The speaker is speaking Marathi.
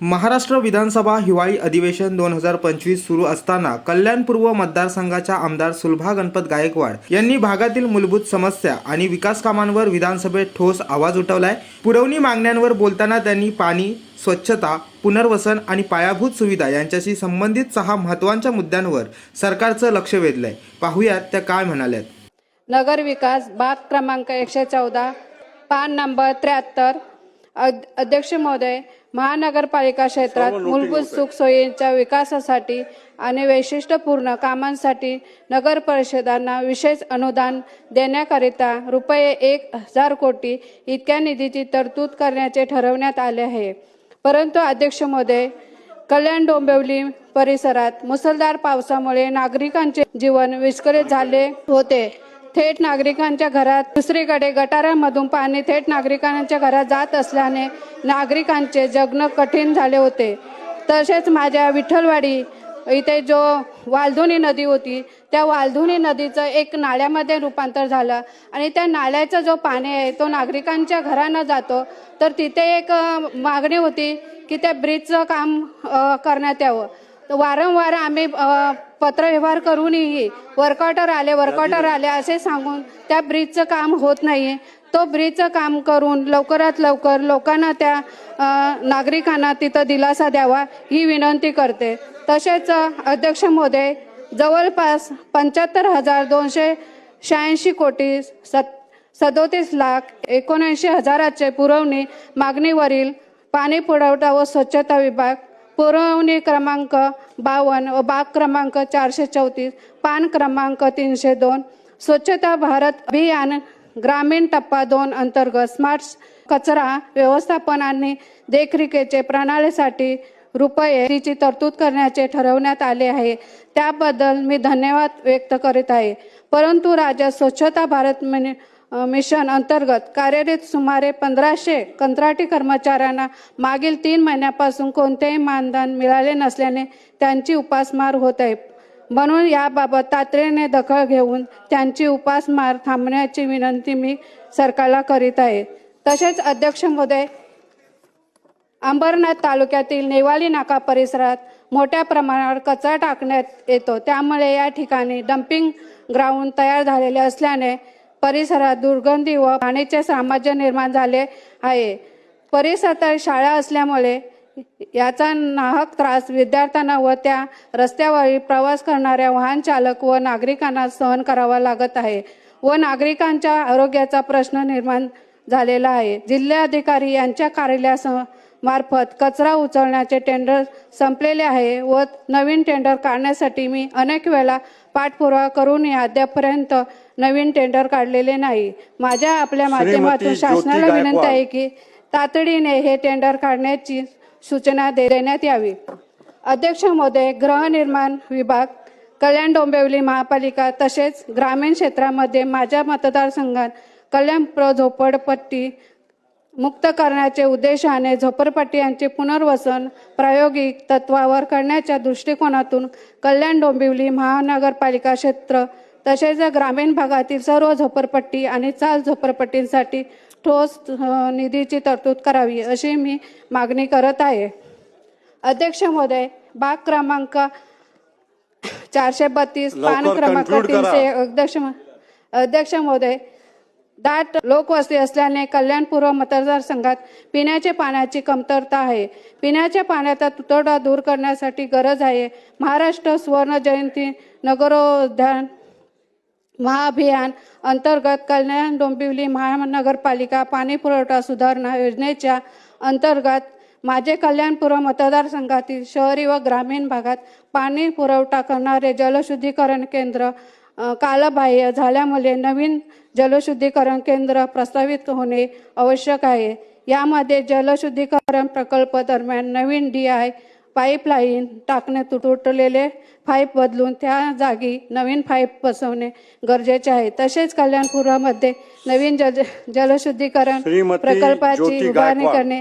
महाराष्ट्र विधानसभा हिवाळी अधिवेशन दोन हजार पंचवीस सुरू असताना कल्याण पूर्व मतदारसंघाच्या आमदार सुलभा गणपत गायकवाड यांनी भागातील मूलभूत समस्या आणि विकास कामांवर विधानसभेत ठोस आवाज उठवलाय. पुरवणी मागण्यांवर बोलताना त्यांनी पाणी स्वच्छता पुनर्वसन आणि पायाभूत सुविधा यांच्याशी संबंधित सहा महत्त्वाच्या मुद्द्यांवर सरकारचं लक्ष वेधलंय. पाहुयात त्या काय म्हणाल्यात. नगर विकास बाग क्रमांक एकशे चौदा पान नंबर त्र्याहत्तर अध्यक्ष महोदय महानगरपालिका क्षेत्रात मूलभूत सुखसोयींच्या विकासासाठी आणि वैशिष्ट्यपूर्ण कामांसाठी नगर परिषदांना विशेष अनुदान देण्याकरिता रुपये एक हजार कोटी इतक्या निधीची तरतूद करण्याचे ठरवण्यात आले आहे. परंतु अध्यक्ष महोदय कल्याण डोंबिवली परिसरात मुसळधार पावसामुळे नागरिकांचे जीवन विस्कळीत झाले होते. थेट नागरिकांच्या घरात दुसरीकडे गटारांमधून पाणी थेट नागरिकांच्या घरात जात असल्याने नागरिकांचे जगणं कठीण झाले होते. तसेच माझ्या विठ्ठलवाडी इथे जो वालधुनी नदी होती त्या वालधुनी नदीचं एक नाल्यामध्ये रूपांतर झालं आणि त्या नाल्याचं जो पाणी आहे तो नागरिकांच्या घरानं जातो. तर तिथे एक मागणी होती की त्या ब्रिजचं काम करण्यात यावं. तर वारंवार आम्ही पत्रव्यवहार करूनही वर्कआउटर आले वर्कआउटर आले असे सांगून त्या ब्रिजचं काम होत नाही तो ब्रिजचं काम करून लवकरात लवकर लोकांना त्या नागरिकांना तिथं दिलासा द्यावा ही विनंती करते. तसेच अध्यक्ष मोदे जवळपास पंच्याहत्तर हजार दोनशे शहाऐंशी कोटी सत् सदोतीस लाख एकोणऐंशी हजाराचे पुरवणी मागणीवरील पाणी पुरवठा व स्वच्छता विभाग पुरवणी क्रमांक बावन्न व बाग क्रमांक चारशे चौतीस पान क्रमांक तीनशे दोन स्वच्छता भारत अभियान ग्रामीण टप्पा दोन अंतर्गत स्मार्ट कचरा व्यवस्थापन आणि देखरेखीचे प्रणालीसाठी रुपये तिची तरतूद करण्याचे ठरवण्यात आले आहे. त्याबद्दल मी धन्यवाद व्यक्त करीत आहे. परंतु राज्यात स्वच्छता भारत मिशन अंतर्गत कार्यरत सुमारे पंधराशे कंत्राटी कर्मचाऱ्यांना मागील तीन महिन्यापासून कोणतेही मानधन मिळाले नसल्याने त्यांची उपासमार होत आहे. म्हणून याबाबत तातडीने दखल घेऊन त्यांची उपासमार थांबण्याची विनंती मी सरकारला करीत आहे. तसेच अध्यक्ष महोदय अंबरनाथ तालुक्यातील नेवाली नाका परिसरात मोठ्या प्रमाणावर कचरा टाकण्यात येतो. त्यामुळे या ठिकाणी डम्पिंग ग्राउंड तयार झालेले असल्याने परिसरात दुर्गंधी व पाण्याचे साम्राज्य निर्माण झाले आहे. परिसरात शाळा असल्यामुळे याचा नाहक त्रास विद्यार्थ्यांना व त्या रस्त्यावरील प्रवास करणाऱ्या वाहन चालक व नागरिकांना सहन करावा लागत आहे व नागरिकांच्या आरोग्याचा प्रश्न निर्माण झालेला आहे. जिल्हाधिकारी यांच्या कार्यालयासह मार्फत कचरा उचलण्याचे टेंडर संपलेले आहे व नवीन टेंडर काढण्यासाठी मी अनेक वेळा पाठपुरावा करूनही अद्यापर्यंत नवीन टेंडर काढलेले नाही माझ्या आपल्या माध्यमातून शासनाला विनंती. आहे की तातडीने हे टेंडर काढण्याची सूचना दे- देण्यात यावी अध्यक्ष महोदय गृहनिर्माण विभाग कल्याण डोंबिवली महापालिका तसेच ग्रामीण क्षेत्रामध्ये माझ्या मतदारसंघात कल्याण झोपडपट्टी मुक्त करण्याचे उद्देशाने झोपडपट्टी यांचे पुनर्वसन प्रायोगिक तत्वावर करण्याच्या दृष्टिकोनातून कल्याण डोंबिवली महानगरपालिका क्षेत्र तसेच ग्रामीण भागातील सर्व झोपडपट्टी आणि चाल झोपडपट्टींसाठी ठोस निधीची तरतूद करावी अशी मी मागणी करत आहे अध्यक्ष महोदय बाग क्रमांक चारशे बत्तीस पान क्रमांक. तीनशे अध्यक्ष अध्यक्ष महोदय दाट लोकवस्ती असल्याने कल्याणपूर्व मतदारसंघात पिण्याच्या पाण्याची कमतरता आहे. पिण्याच्या पाण्याचा तुटवडा दूर करण्यासाठी गरज आहे. महाराष्ट्र सुवर्ण जयंती नगरोद्यान महाअभियान अंतर्गत कल्याण डोंबिवली महानगरपालिका पाणी पुरवठा सुधारणा योजनेच्या अंतर्गत माझे कल्याणपूर्व मतदारसंघातील शहरी व ग्रामीण भागात पाणी पुरवठा करणारे जलशुद्धीकरण केंद्र कालबाह्य झाल्यामुळे नवीन जलशुद्धीकरण केंद्र प्रस्तावित होणे आवश्यक आहे यामध्ये जलशुद्धीकरण प्रकल्प दरम्यान नवीन डी आय पाईपलाईन टाकणे तुटलेले पाईप बदलून त्या जागी नवीन पाईप बसवणे गरजेचे आहे तसेच कल्याणपुरामध्ये नवीन जल जलशुद्धीकरण प्रकल्पाची उभारणी. करणे